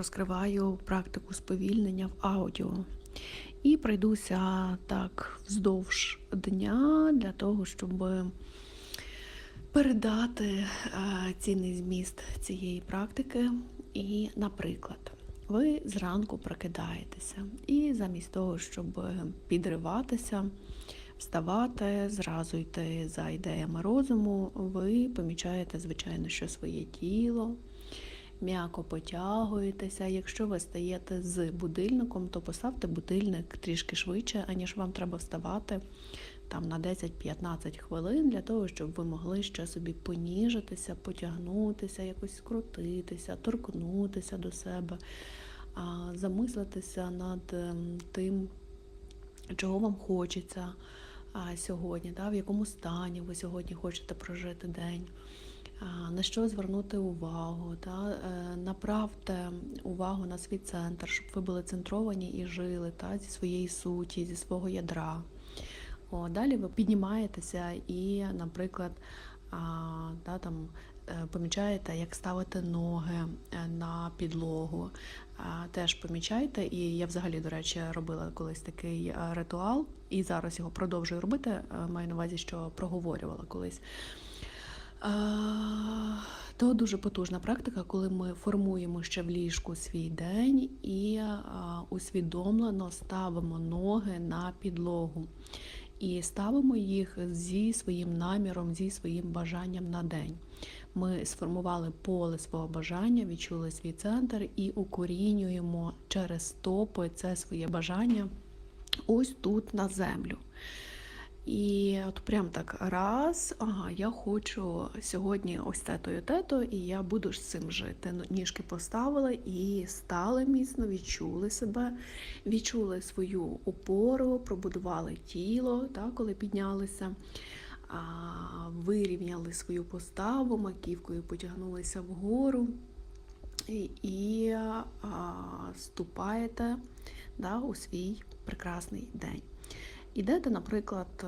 розкриваю практику сповільнення в аудіо. І пройдуся так вздовж дня для того, щоб передати е, цінний зміст цієї практики. І, наприклад, ви зранку прокидаєтеся, і замість того, щоб підриватися, вставати, зразу йти за ідеями розуму, ви помічаєте, звичайно, що своє тіло. М'яко потягуєтеся. Якщо ви стаєте з будильником, то поставте будильник трішки швидше, аніж вам треба вставати там на 10-15 хвилин для того, щоб ви могли ще собі поніжитися, потягнутися, якось скрутитися, торкнутися до себе, замислитися над ем, тим, чого вам хочеться сьогодні, в якому стані ви сьогодні хочете прожити день. На що звернути увагу, та е, направте увагу на свій центр, щоб ви були центровані і жили та, зі своєї суті, зі свого ядра. О, Далі ви піднімаєтеся і, наприклад, а, да, там, е, помічаєте, як ставити ноги е, на підлогу. Теж помічайте, і я взагалі, до речі, робила колись такий ритуал, і зараз його продовжую робити. Маю на увазі, що проговорювала колись. То дуже потужна практика, коли ми формуємо ще в ліжку свій день і усвідомлено ставимо ноги на підлогу. І ставимо їх зі своїм наміром, зі своїм бажанням на день. Ми сформували поле свого бажання, відчули свій центр і укорінюємо через стопи це своє бажання ось тут на землю. І от прям так раз, ага, я хочу сьогодні ось тето тето, і я буду з цим жити. Ну, Ніжки поставили і стали міцно, відчули себе, відчули свою опору, пробудували тіло, так, коли піднялися, а, вирівняли свою поставу, маківкою потягнулися вгору і, і а, ступаєте да, у свій прекрасний день. Ідете, наприклад, е,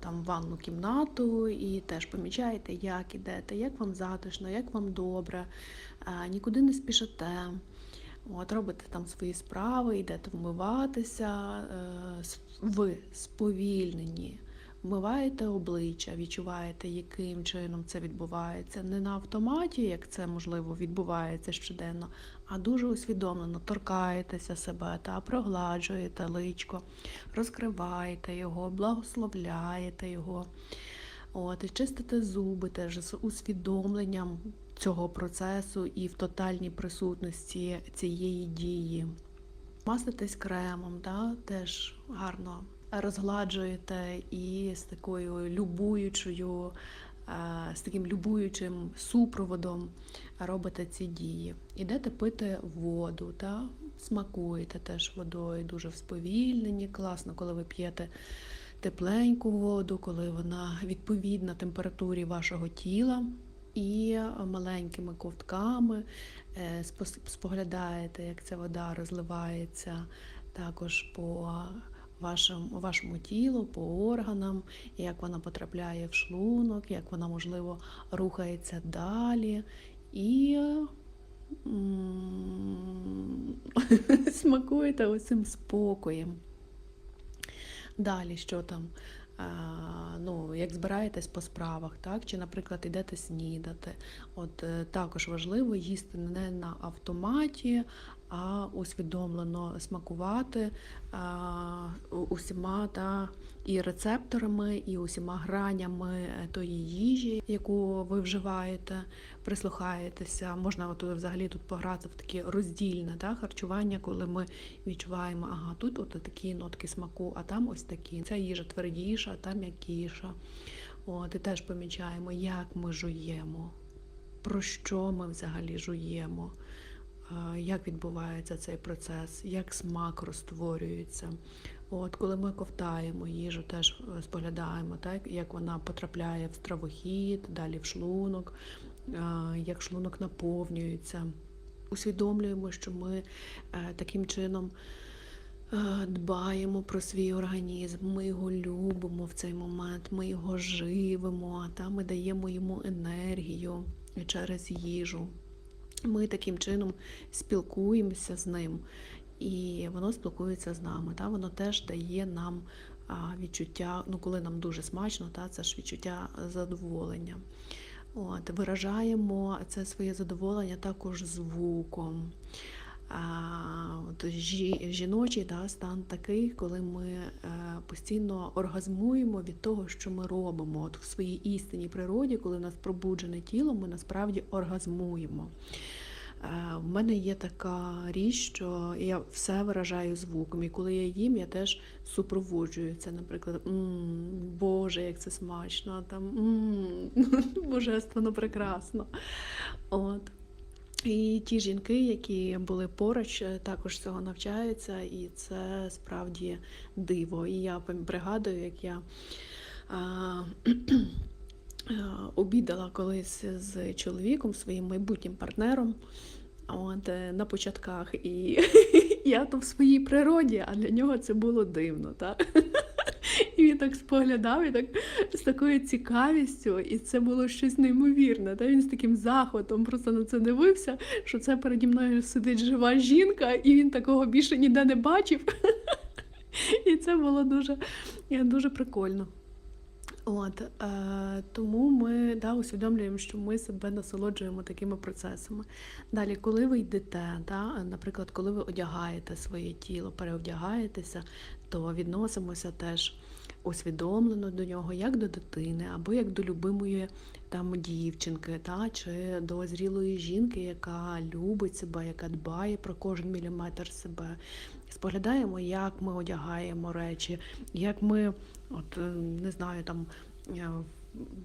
там в ванну кімнату і теж помічаєте, як ідете, як вам затишно, як вам добре, е, нікуди не спішите. От, Робите там свої справи, йдете вмиватися, е, ви сповільнені, вмиваєте обличчя, відчуваєте, яким чином це відбувається. Не на автоматі, як це можливо відбувається щоденно, а дуже усвідомлено торкаєтеся себе та прогладжуєте личко, розкриваєте його, благословляєте його. От, і чистите зуби теж з усвідомленням цього процесу і в тотальній присутності цієї дії. Маститесь кремом, да, теж гарно розгладжуєте і з такою любуючою, е, з таким любуючим супроводом робите ці дії. Ідете пити воду, та смакуєте теж водою, дуже в сповільненні. Класно, коли ви п'єте тепленьку воду, коли вона відповідна температурі вашого тіла. І маленькими ковтками е, споглядаєте, як ця вода розливається також по вашому, вашому тілу, по органам, як вона потрапляє в шлунок, як вона, можливо, рухається далі. І смакуєте оцим спокоєм. Далі, що там? Ну, як збираєтесь по справах, так? Чи, наприклад, йдете снідати. От е, також важливо їсти не на автоматі, а усвідомлено смакувати усіма та і рецепторами, і усіма гранями тої їжі, яку ви вживаєте, прислухаєтеся. Можна от взагалі тут пограти в таке роздільне та, харчування, коли ми відчуваємо, ага, тут от такі нотки смаку, а там ось такі. Ця їжа твердіша, а там м'якіша. От, І теж помічаємо, як ми жуємо, про що ми взагалі жуємо як відбувається цей процес, як смак розтворюється. От Коли ми ковтаємо їжу, теж е, споглядаємо, так, як вона потрапляє в стравохід, далі в шлунок, як шлунок наповнюється. Усвідомлюємо, що ми е, таким чином е, дбаємо про свій організм, ми його любимо в цей момент, ми його живемо, та ми даємо йому енергію через їжу. Ми таким чином спілкуємося з ним, і воно спілкується з нами. Та? Воно теж дає нам відчуття, ну коли нам дуже смачно, та? це ж відчуття задоволення. От, Виражаємо це своє задоволення також звуком. От, жі, жіночий да, стан такий, коли ми е, постійно оргазмуємо від того, що ми робимо. От В своїй істинній природі, коли в нас пробуджене тіло, ми насправді оргазмуємо. Е, в мене є така річ, що я все виражаю звуком. І коли я їм, я теж супроводжую це, наприклад, м Боже, як це смачно, там м божественно прекрасно. От. І ті жінки, які були поруч, е, також цього навчаються, і це справді диво. І я пригадую, як я а, обідала колись з чоловіком, своїм майбутнім партнером. От, е, на початках, і я то в своїй природі, а для нього це було дивно. Так? І він так споглядав і так з такою цікавістю, і це було щось неймовірне. Та він з таким захватом просто на це дивився, що це переді мною сидить жива жінка, і він такого більше ніде не бачив. І це було дуже, дуже прикольно. От, е, Тому ми да, усвідомлюємо, що ми себе насолоджуємо такими процесами. Далі, коли ви йдете, да, наприклад, коли ви одягаєте своє тіло, переодягаєтеся, то відносимося теж усвідомлено до нього, як до дитини, або як до любимої там дівчинки, та, чи до зрілої жінки, яка любить себе, яка дбає про кожен міліметр себе. Споглядаємо, як ми одягаємо речі, як ми, от е, не знаю, там.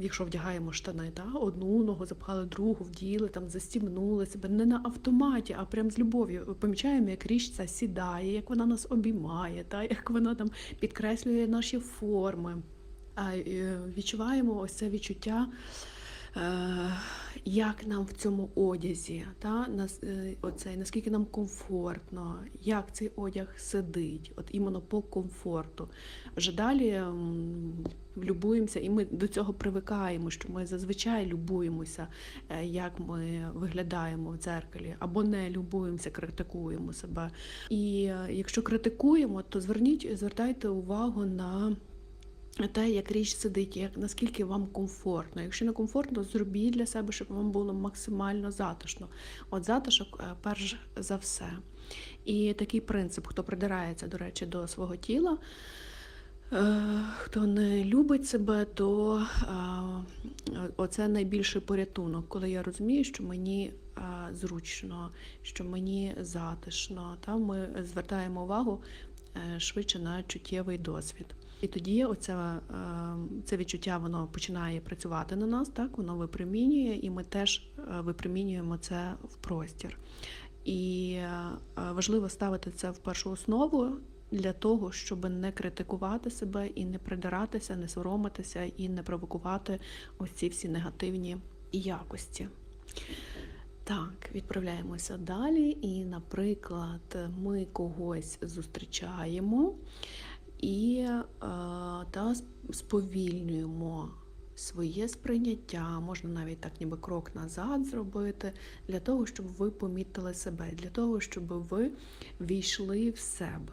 Якщо вдягаємо штани, та, одну ногу запхали, другу вділи, там застібнули себе не на автоматі, а прям з любов'ю. Помічаємо, як річ ця сідає, як вона нас обіймає, та, як вона там підкреслює наші форми. А е, відчуваємо ось це відчуття. Е, як нам в цьому одязі, та, нас, е, оцей, наскільки нам комфортно, як цей одяг сидить, от іменно по комфорту. Вже далі любуємося, і ми до цього привикаємо, що ми зазвичай любуємося, е, як ми виглядаємо в дзеркалі, або не любуємося, критикуємо себе. І якщо критикуємо, то зверніть, звертайте увагу на те, як річ сидить, як наскільки вам комфортно. Якщо не комфортно, зробіть для себе, щоб вам було максимально затишно. От затишок е, перш за все. І такий принцип, хто придирається, до речі, до свого тіла. е, Хто не любить себе, то е, оце найбільший порятунок, коли я розумію, що мені зручно, що мені затишно. Там ми звертаємо увагу швидше на чуттєвий досвід. І тоді оце, це відчуття воно починає працювати на нас, так воно випромінює, і ми теж е, випромінюємо це в простір. І е, важливо ставити це в першу основу для того, щоб не критикувати себе і не придиратися, не соромитися і не провокувати ось ці всі негативні якості. Так, відправляємося далі. І, наприклад, ми когось зустрічаємо і е, та сповільнюємо своє сприйняття, можна навіть так ніби крок назад зробити, для того, щоб ви помітили себе, для того, щоб ви війшли в себе.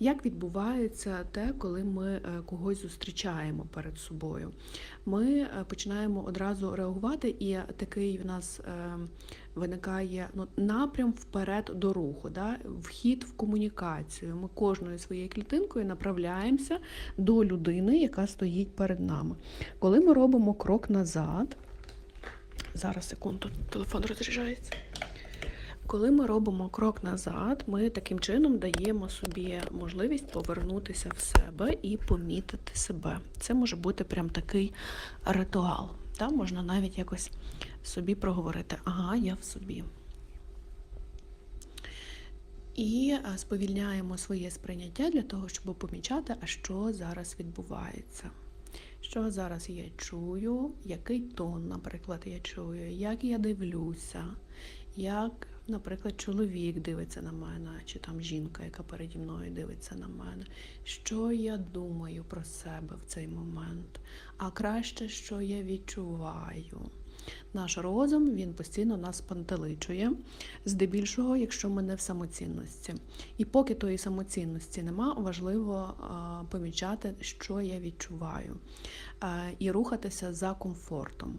Як відбувається те, коли ми е, когось зустрічаємо перед собою? Ми е, починаємо одразу реагувати, і такий в нас е, виникає ну, напрям вперед до руху, да? вхід в комунікацію. Ми кожною своєю клітинкою направляємося до людини, яка стоїть перед нами. Коли ми робимо крок назад, зараз секунду, телефон розряджається. Коли ми робимо крок назад, ми таким чином даємо собі можливість повернутися в себе і помітити себе. Це може бути прям такий ритуал. Та? Можна навіть якось собі проговорити, ага, я в собі. І сповільняємо своє сприйняття для того, щоб помічати, а що зараз відбувається. Що зараз я чую, який тон, наприклад, я чую, як я дивлюся, як наприклад, чоловік дивиться на мене, чи там жінка, яка переді мною дивиться на мене, що я думаю про себе в цей момент, а краще, що я відчуваю. Наш розум він постійно нас пантеличує, здебільшого, якщо ми не в самоцінності. І поки тої самоцінності нема, важливо помічати, що я відчуваю, а, і рухатися за комфортом.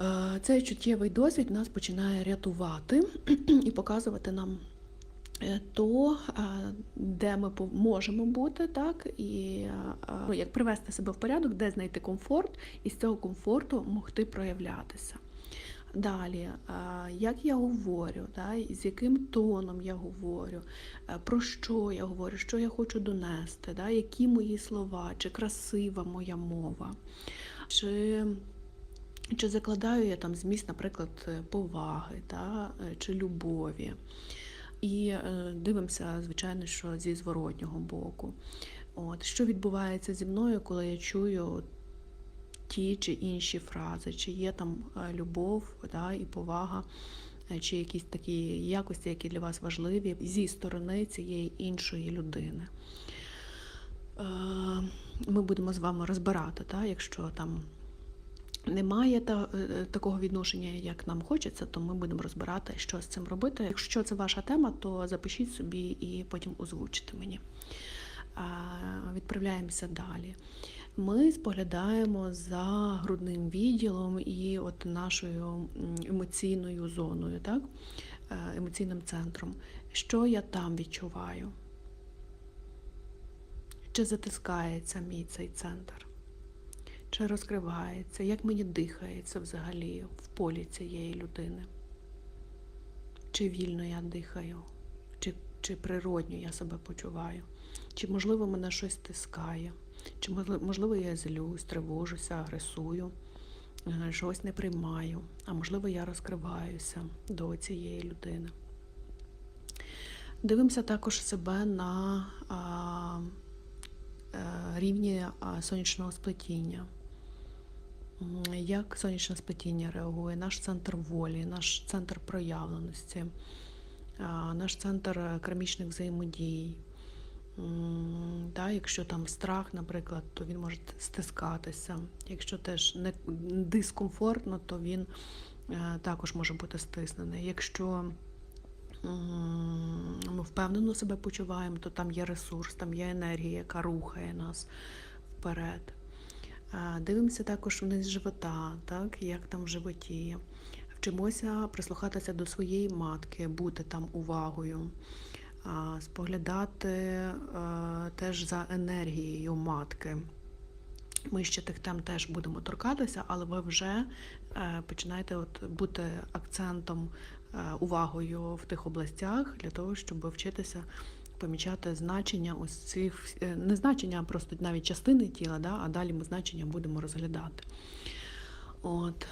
Е, Цей чуттєвий досвід нас починає рятувати і показувати нам е, то, е, де ми можемо бути, так, і ну, як привести себе в порядок, де знайти комфорт, і з цього комфорту могти проявлятися. Далі, як я говорю, да, з яким тоном я говорю, про що я говорю, що я хочу донести, да, які мої слова, чи красива моя мова, чи чи закладаю я там зміст, наприклад, поваги та, е, чи любові. І е, дивимося, звичайно, що зі зворотнього боку. От, що відбувається зі мною, коли я чую ті чи інші фрази, чи є там е, любов да, і повага, чи якісь такі якості, які для вас важливі зі сторони цієї іншої людини. Ми будемо з вами розбирати, та, якщо там немає та, е, такого відношення, як нам хочеться, то ми будемо розбирати, що з цим робити. Якщо це ваша тема, то запишіть собі і потім озвучите мені. Відправляємося далі. Ми споглядаємо за грудним відділом і от нашою емоційною зоною, так? Е, емоційним центром. Що я там відчуваю? Чи затискається мій цей центр? Чи розкривається, як мені дихається взагалі в полі цієї людини? Чи вільно я дихаю, чи, чи природньо я себе почуваю, чи, можливо, мене щось стискає, чи, можливо, я злюсь, тривожуся, агресую, е, щось не приймаю, а можливо, я розкриваюся до цієї людини. Дивимося також себе на а, е, рівні сонячного сплетіння. Як сонячне сплетіння реагує, наш центр волі, наш центр проявленості, наш центр кармічних взаємодій. Да, якщо там страх, наприклад, то він може стискатися. Якщо теж не дискомфортно, то він е, також може бути стиснений. Якщо ми впевнено себе почуваємо, то там є ресурс, там є енергія, яка рухає нас вперед. Дивимося також вниз живота, так, як там в животі. Вчимося прислухатися до своєї матки, бути там увагою, споглядати е, теж за енергією матки. Ми ще тих тем теж будемо торкатися, але ви вже е, починаєте от бути акцентом, е, увагою в тих областях для того, щоб вчитися помічати значення ось цих е, не значення, а просто навіть частини тіла, да, а далі ми значення будемо розглядати. От,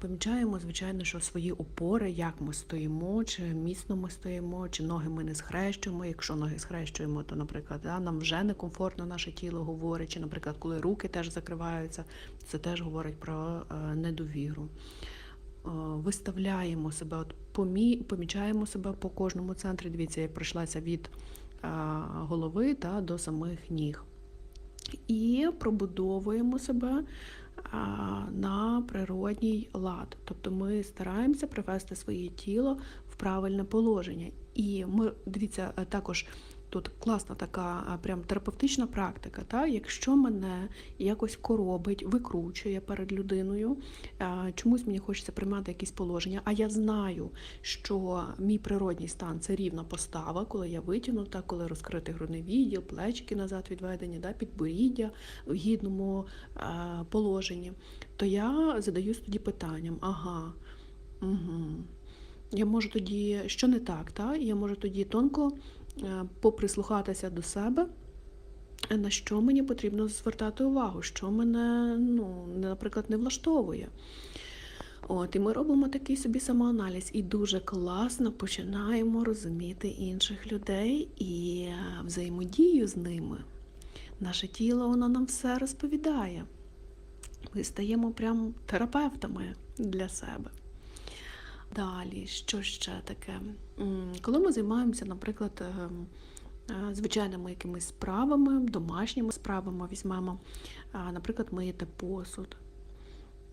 помічаємо, звичайно, що свої опори, як ми стоїмо, чи міцно ми стоїмо, чи ноги ми не схрещуємо. Якщо ноги схрещуємо, то, наприклад, да, нам вже некомфортно наше тіло говорить, чи, наприклад, коли руки теж закриваються, це теж говорить про е, недовіру. Е, Виставляємо себе, от помі, помічаємо себе по кожному центрі. Дивіться, я пройшлася від е, голови та до самих ніг. І пробудовуємо себе на природній лад. Тобто ми стараємося привести своє тіло в правильне положення. І ми, дивіться, е, також тут класна така прям терапевтична практика. Та? Якщо мене якось коробить, викручує перед людиною, чомусь мені хочеться приймати якісь положення, а я знаю, що мій природній стан це рівна постава, коли я витягнута, коли розкритий грудний відділ, плечики назад відведені, да, підборіддя в гідному положенні, то я задаюсь тоді питанням: ага, угу. я можу тоді, що не так, та? я можу тоді тонко поприслухатися до себе. На що мені потрібно звертати увагу, що мене, ну, наприклад, не влаштовує. От, і ми робимо такий собі самоаналіз і дуже класно починаємо розуміти інших людей і е, взаємодію з ними. Наше тіло воно нам все розповідає. Ми стаємо прям терапевтами для себе. Далі, що ще таке? Коли ми займаємося, наприклад, ем, е, звичайними якимись справами, домашніми справами, візьмемо, наприклад, миєте посуд.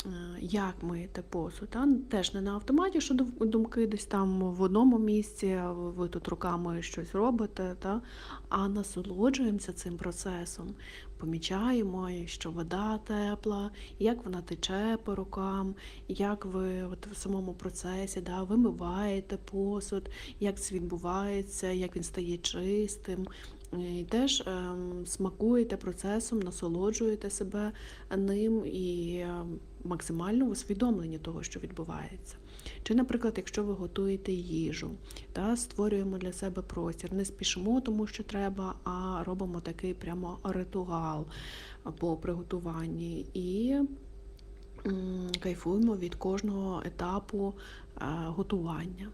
е, як миєте посуд. Та? Теж не на автоматі, що дум- думки десь там в одному місці, ви тут руками щось робите, та? а насолоджуємося цим процесом. Помічаємо, що вода тепла, як вона тече по рукам, як ви от в самому процесі да, вимиваєте посуд, як це відбувається, як він стає чистим. І теж ем, смакуєте процесом, насолоджуєте себе ним і ем, максимально усвідомлені того, що відбувається. Чи, наприклад, якщо ви готуєте їжу, та, створюємо для себе простір, не спішимо, тому що треба, а робимо такий прямо ритуал по приготуванні і кайфуємо від кожного етапу е, готування.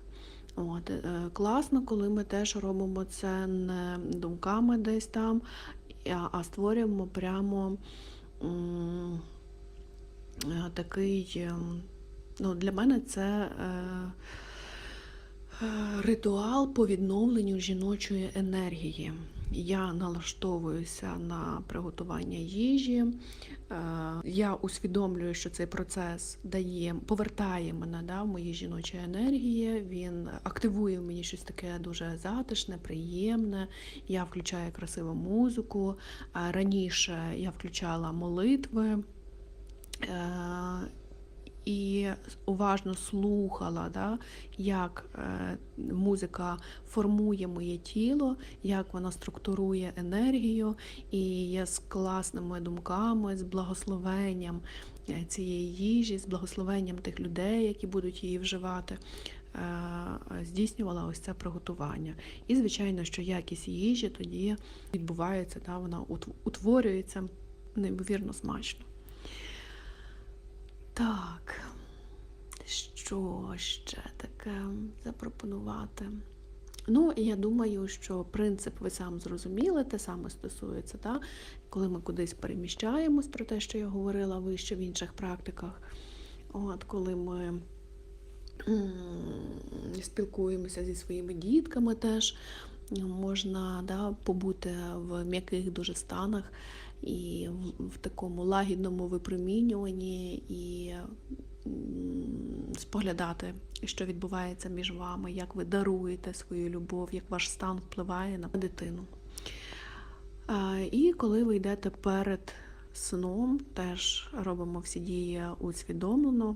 От, е, класно, коли ми теж робимо це не думками десь там, а- створюємо прямо такий. ем, Ну, для мене це е, е, ритуал по відновленню жіночої енергії. Я налаштовуюся на приготування їжі. Е, Я усвідомлюю, що цей процес дає, повертає мене да, в мої жіночі енергії. Він активує в мені щось таке дуже затишне, приємне. Я включаю красиву музику. Раніше я включала молитви. Е, і уважно слухала, да, як е, музика формує моє тіло, як вона структурує енергію, і я з класними думками, з благословенням е, цієї їжі, з благословенням тих людей, які будуть її вживати. Здійснювала ось це приготування. І, звичайно, що якість їжі тоді відбувається, да, вона утв- утворюється неймовірно смачно. Так, що ще таке запропонувати? Ну, я думаю, що принцип ви сам зрозуміли, те саме стосується, та? коли ми кудись переміщаємось, про те, що я говорила вище в інших практиках. От, коли ми спілкуємося зі своїми дітками теж, можна да, побути в м'яких дуже станах і в, такому лагідному випромінюванні і споглядати, що відбувається між вами, як ви даруєте свою любов, як ваш стан впливає на дитину. І коли ви йдете перед сном, теж робимо всі дії усвідомлено.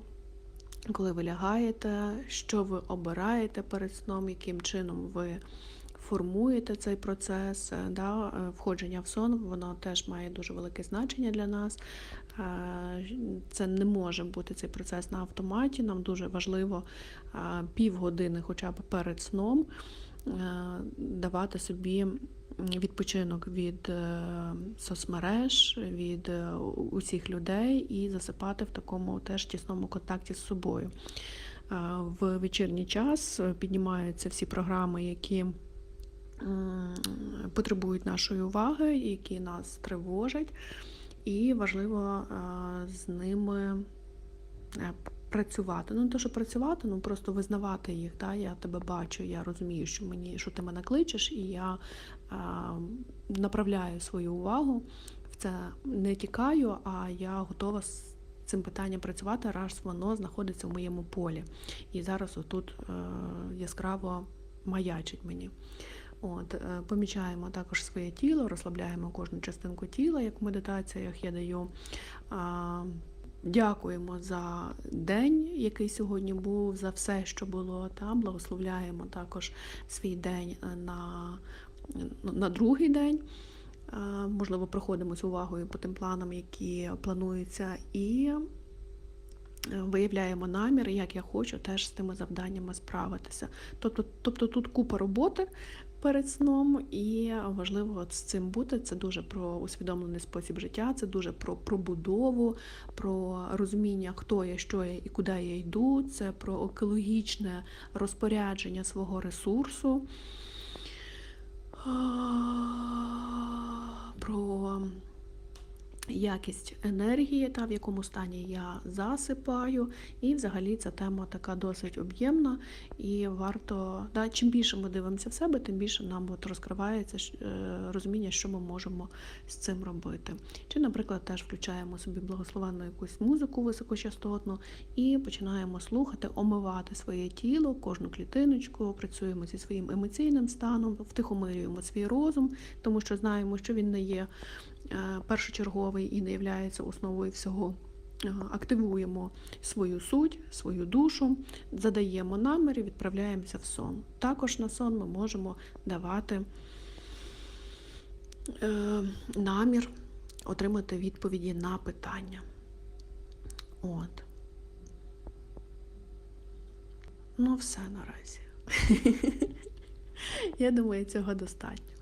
Коли ви лягаєте, що ви обираєте перед сном, яким чином ви формуєте цей процес, е, да, е, входження в сон, воно теж має дуже велике значення для нас. Е, Це не може бути цей процес на автоматі. Нам дуже важливо півгодини, хоча б перед сном, давати собі відпочинок від соцмереж, від усіх людей і засипати в такому теж тісному контакті з собою. В вечірній час піднімаються всі програми, які потребують нашої уваги, які нас тривожать, і важливо е, з ними е, працювати. Ну, не те, що працювати, ну просто визнавати їх. Да? Я тебе бачу, я розумію, що мені що ти мене кличеш, і я е, направляю свою увагу в це не тікаю, а я готова з цим питанням працювати, раз воно знаходиться в моєму полі. І зараз отут е, яскраво маячить мені. От, е, помічаємо також своє тіло, розслабляємо кожну частинку тіла, як в медитаціях я даю. Дякуємо за день, який сьогодні був, за все, що було. Та благословляємо також свій день е, на, на другий день. Можливо, проходимось увагою по тим планам, які плануються, і е, виявляємо намір, як я хочу теж з тими завданнями справитися. Тобто, тобто тут купа роботи перед сном, і важливо от з цим бути. Це дуже про усвідомлений спосіб життя, це дуже про пробудову, про розуміння, хто я, що я і куди я йду. Це про екологічне розпорядження свого ресурсу. Про якість енергії, та в якому стані я засипаю. І взагалі ця тема така досить об'ємна, і варто, да, чим більше ми дивимося в себе, тим більше нам от розкривається е, розуміння, що ми можемо з цим робити. Чи, наприклад, теж включаємо собі благословенну якусь музику високочастотну і починаємо слухати, омивати своє тіло, кожну клітиночку, працюємо зі своїм емоційним станом, втихомирюємо свій розум, тому що знаємо, що він не є першочерговий і не є основою всього. Е, Активуємо свою суть, свою душу, задаємо намір і відправляємося в сон. Також на сон ми можемо давати е, намір отримати відповіді на питання. От. Ну, все наразі. Я думаю, цього достатньо.